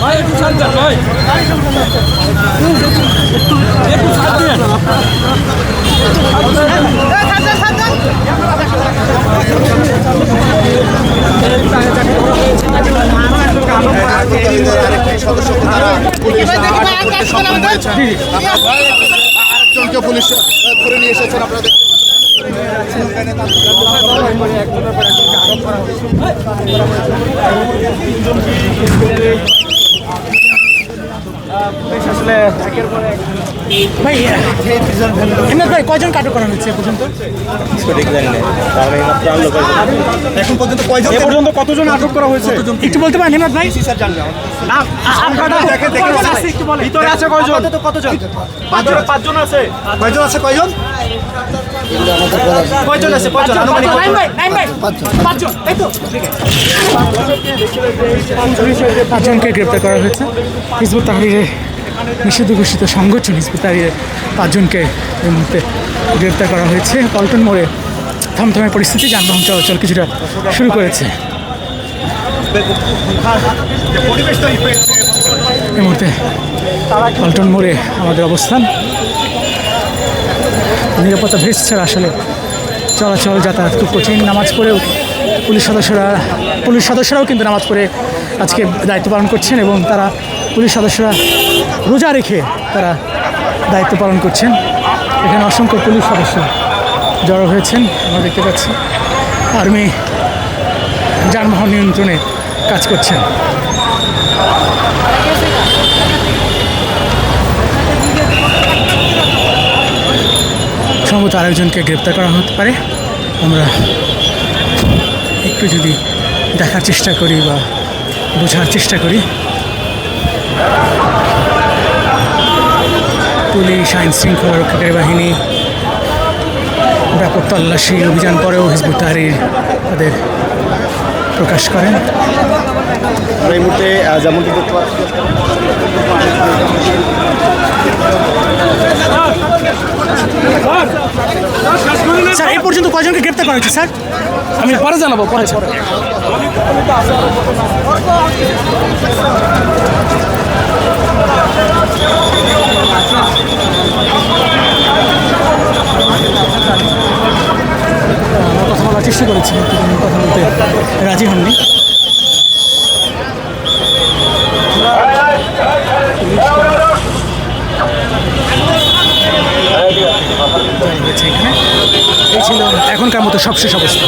ভাই একটু শান্ত যান, সম্পন্ন হয়েছে। আরেকজনকে পুলিশ ধরে নিয়ে এসেছেন আপনারা দেখতে ভাই এমদাদ ভাই কয়জন কাটক করা হচ্ছে এখন পর্যন্ত কয়জন এ পর্যন্ত কতজন আটক করা হয়েছে? একটু বলতে পারেন ভাই। ভিতরে আছে কয়জন? কতজন? পাঁচজন। পাঁচজন। আছে। কয়জন আছে কয়জন? কয়জন কয়জন আনুমানিক ভাই ভাই। পাঁচজন। তাই তো পাঁচজনকে গ্রেপ্তার করা হয়েছে। হিজবুত তাহরিরে নিষিদ্ধ ঘোষিত সংগঠন হিজবুত তাহরিরে পাঁচজনকে এই মুহূর্তে গ্রেপ্তার করা হয়েছে। পল্টন মোড়ে থমথমে পরিস্থিতি, যানবাহন চলাচল কিছুটা শুরু করেছে। এই মুহূর্তে পল্টন মোড়ে আমাদের অবস্থান। নিরাপত্তা ভেস ছাড়া আসলে চলাচল যাতায়াত খুব কঠিন। নামাজ পড়েও পুলিশ সদস্যরা, পুলিশ সদস্যরাও কিন্তু নামাজ পড়ে আজকে দায়িত্ব পালন করছেন এবং তারা পুলিশ সদস্যরা রোজা রেখে তারা দায়িত্ব পালন করছেন। এখানে অসংখ্য পুলিশ সদস্য জড়ো হয়েছেন, আমরা দেখতে পাচ্ছি। আর্মি যানবাহন নিয়ন্ত্রণে কাজ করছেন। সম্ভবত আরেকজনকে গ্রেপ্তার করা হতে পারে। আমরা একটু যদি দেখার চেষ্টা করি বা বোঝার চেষ্টা করি। পুলিশ আইন শৃঙ্খলা রক্ষাকারী বাহিনী ব্যাপক তল্লাশি অভিযান পরেও হিজবুত তাহরির তাদের প্রকাশ করেন। এই মুহূর্তে স্যার এই পর্যন্ত কয়জনকে গ্রেপ্তার করা হয়েছে স্যার? আমি পরে জানাব পরে আমরা কথা বলার চেষ্টা করেছি, কিন্তু তিনি কথা বলতে রাজি হননি। এখানে। এই ছিল এখনকার মতো সবশেষ অবস্থা।